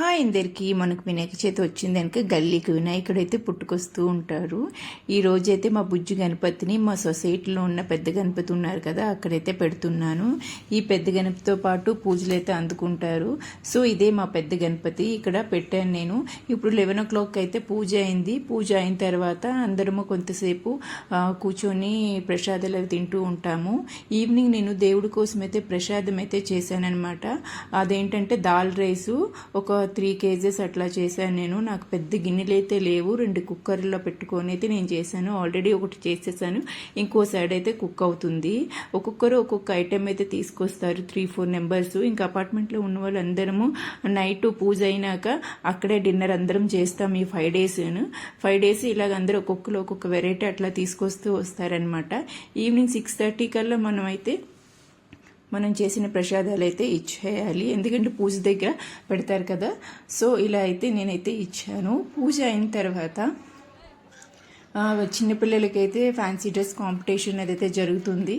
Hi ఇందరికీ మనకు వినాయక చవితి వచ్చింది కనుక గల్లీకి వినాయకుడు అయితే పుట్టుకొస్తూ ఉంటారు. ఈ రోజైతే మా బుజ్జి గణపతిని మా సొసైటీలో ఉన్న పెద్ద గణపతి ఉన్నారు కదా అక్కడైతే పెడుతున్నాను. ఈ పెద్ద గణపతితో పాటు పూజలు అయితే అందుకుంటారు. సో ఇదే మా పెద్ద గణపతి ఇక్కడ పెట్టాను నేను. ఇప్పుడు లెవెన్ ఓ క్లాక్ అయితే పూజ అయింది. పూజ అయిన తర్వాత అందరము కొంతసేపు కూర్చొని ప్రసాదాలు అవి తింటూ ఉంటాము. ఈవినింగ్ నేను దేవుడి కోసం అయితే ప్రసాదం అయితే చేశానన్నమాట. అదేంటంటే దాల్ రైసు ఒక త్రీ కేజెస్ అట్లా చేశాను నేను. నాకు పెద్ద గిన్నెలు అయితే లేవు. రెండు కుక్కర్లో పెట్టుకొని అయితే నేను చేశాను. ఆల్రెడీ ఒకటి చేసేసాను. ఇంకో సైడ్ అయితే కుక్ అవుతుంది. ఒక్కొక్కరు ఒక్కొక్క ఐటెం అయితే తీసుకొస్తారు. త్రీ ఫోర్ నెంబర్స్ ఇంకా అపార్ట్మెంట్లో ఉన్న వాళ్ళు అందరము నైట్ పూజ అయినాక అక్కడే డిన్నర్ అందరం చేస్తాం ఈ ఫైవ్ డేస్ ఫైవ్ డేస్ ఇలాగ అందరూ ఒక్కొక్కరు ఒక్కొక్క వెరైటీ అట్లా తీసుకొస్తూ వస్తారనమాట ఈవినింగ్ సిక్స్ థర్టీ కల్లా మనం అయితే మనం చేసిన ప్రసాదాలు అయితే ఇచ్చేయాలి. ఎందుకంటే పూజ దగ్గర పెడతారు కదా. సో ఇలా అయితే నేనైతే ఇచ్చాను. పూజ అయిన తర్వాత చిన్నపిల్లలకైతే ఫ్యాన్సీ డ్రెస్ కాంపిటీషన్ అదైతే జరుగుతుంది.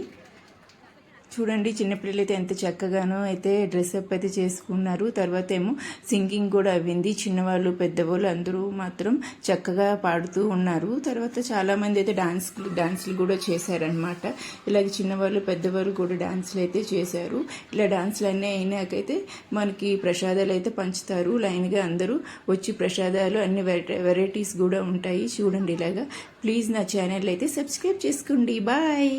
చూడండి చిన్నపిల్లలు అయితే ఎంత చక్కగానో అయితే డ్రెస్అప్ అయితే చేసుకున్నారు. తర్వాత ఏమో సింగింగ్ కూడా అవ్వింది. చిన్నవాళ్ళు పెద్దవాళ్ళు అందరూ మాత్రం చక్కగా పాడుతూ ఉన్నారు. తర్వాత చాలామంది అయితే డాన్స్ డాన్సులు కూడా చేశారనమాట ఇలాగ చిన్నవాళ్ళు పెద్దవాళ్ళు కూడా డాన్సులు అయితే చేశారు. ఇలా డాన్సులు అన్నీ అయినాకైతే మనకి ప్రసాదాలు అయితే పంచుతారు. లైన్గా అందరూ వచ్చి ప్రసాదాలు అన్ని వెరైటీస్ కూడా ఉంటాయి. చూడండి ఇలాగా. ప్లీజ్ నా ఛానల్ అయితే సబ్స్క్రైబ్ చేసుకోండి. బాయ్